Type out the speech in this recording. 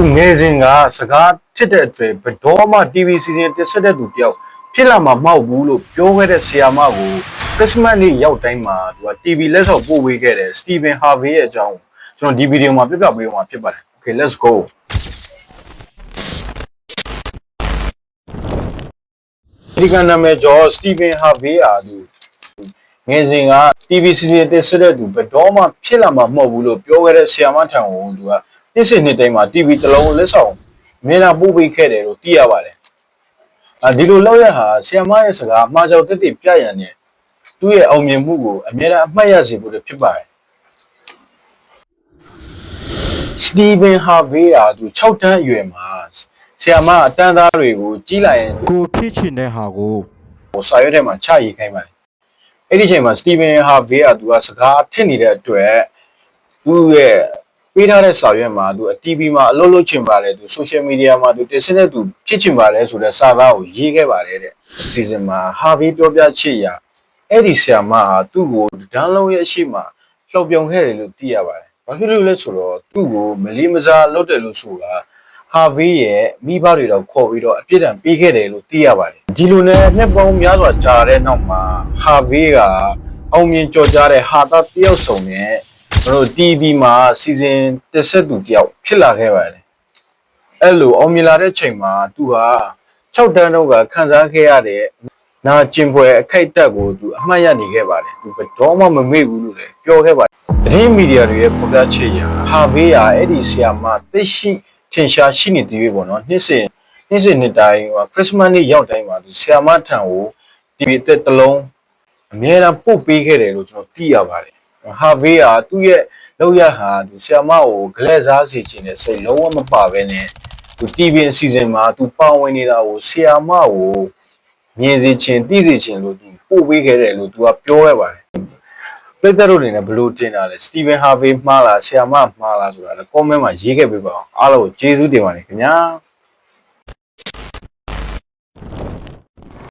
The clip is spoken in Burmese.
သူငယ်စဉ်ကစကားဖြစ်တဲ့အတွက်ဘယ်တော့မှ TV စီစဉ်တက်ဆက်တဲ့သူတယောက်ဖြစ်လာမှာမဟုတ်ဘူးလို့ပြောခဲ့တဲ့ဆရာမကိုခရစ်စမတ်နေ့ရောက်တိုင်းမှာသူက TV လက်ဆောင်ပို့ဝေးခဲ့တယ်စတီဗင်ဟာဗေးရဲ့အကြောင်းကိုကျွန်တော်ဒီဗီဒီယိုမှာပြပြပေးအောင်မှာဖြစ်ပါတယ် Okay let's go ဒီကနာမည်ကျော်စတီဗင်ဟာဗေးအားသူငယ်စဉ်က TV စီစဉ်တက်ဆက်တဲ့သူဘယ်တော့မှဖြစ်လာမှာမဟုတ်ဘူးလို့ပြောခဲ့တဲ့ဆရာမထံကိုသူက နှစ်စဉ်နှစ်တိုင်းမှာ TV တစ်လုံးလက်ဆောင်အမြဲတမ်းပို့ပေးခဲ့တယ်လို့သိရပါတယ်။အဲဒီလိုလောက်ရဟာဆရာမရဲ့စကားအမှားကြောင့်တက်တက်ပြရန်နဲ့သူ့ရဲ့အောင်မြင်မှုကိုအမြဲတမ်းအမှတ်ရစေဖို့ဖြစ်ပါတယ်။စတီဗင်ဟာဗေးဟာသူ6တန်းအရွယ်မှာဆရာမအတန်းသားတွေကိုကြီးလိုက်ရင်ကိုဖြစ်ချင်တဲ့ဟာကိုဟိုစာရွက်ထဲမှာချရေးခိုင်းပါတယ်အဲ့ဒီချိန်မှာစတီဗင်ဟာဗေးကသူကစကားထစ်နေတဲ့အတွက်သူ့ရဲ့ ပေးထားတဲ့စာရွက်မှာသူအ TV မှာအလုပ်လုပ်ချင်ပါတယ်သူ social media မှာသူတင်ဆက်တဲ့သူဖြစ်ချင်ပါတယ်ဆိုတဲ့စာသားကိုရေးခဲ့ပါတယ်တဲ့ season မှာဟာဗေးပြောပြချစ်ရအဲ့ဒီဆရာမဟာသူ့ကိုဒန်းလုံးရဲ့အရှိမလှော်ပြောင်ခဲ့တယ်လို့သိရပါတယ်ဘာဖြစ်လို့လဲဆိုတော့သူ့ကိုမလေးမစားလုပ်တယ်လို့ဆိုတာဟာဗေးရဲ့မိဘတွေတော့ခေါ်ပြီးတော့အပြစ်ဒဏ်ပေးခဲ့တယ်လို့သိရပါတယ်ဒီလိုနဲ့နှစ်ပေါင်းများစွာကြာတဲ့နောက်မှာဟာဗေးကအောင်မြင်ကြော်ကြားတဲ့ဟာတာတယောက်ဆောင်နဲ့ ကျွန်တော်တို့ TV မှာစီစဉ်တက်ဆက်သူတယောက်ဖြစ်လာခဲ့ပါတယ်အဲ့လိုအောင်မြင်လာတဲ့ချိန်မှာသူဟာ6တန်းတော့ကခံစားခဲ့ရတဲ့နာကျင်ပွဲအခိုက်အတန့်ကိုသူအမှတ်ရနေခဲ့ပါတယ်သူဘယ်တော့မှမမေ့ဘူးလို့လည်းပြောခဲ့ပါတယ်သတင်းမီဒီယာတွေရဲ့ဖော်ပြချက်အရဟာဗေးကအဲ့ဒီဆီယာမသိရှိထင်ရှားရှိနေသေးပြီပေါ့နော်နှစ်စဉ်နှစ်စဉ်နှစ်တိုင်းဟိုခရစ်စမတ်နေ့ရောက်တိုင်းမှာသူဆီယာမထံကိုဒီအသက်တစ်လုံးအများအားပို့ပေးခဲ့တယ်လို့ကျွန်တော်သိရပါတယ် ဟာဗေးကသူ့ရဲ့လောက်ရဟာသူဆီယာမကိုဂလက်စားစေခြင်းနဲ့စိတ်လုံးဝမပါဘဲနဲ့သူ TV အစီအစဉ်မှာသူပါဝင်နေတာကိုဆီယာမကိုမြင်စေခြင်းသိစေခြင်းလို့သူပို့ပေးခဲ့တယ်လို့သူကပြောခဲ့ပါတယ်ပြည့်တဲ့တို့အနေနဲ့ဘယ်လိုတင်တာလဲစတီဗင်ဟာဗေးမှားလားဆီယာမမှားလားဆိုတာလည်း comment မှာရေးခဲ့ပေးပါအောင်အားလုံးကိုကျေးဇူးတင်ပါတယ်ခင်ဗျာ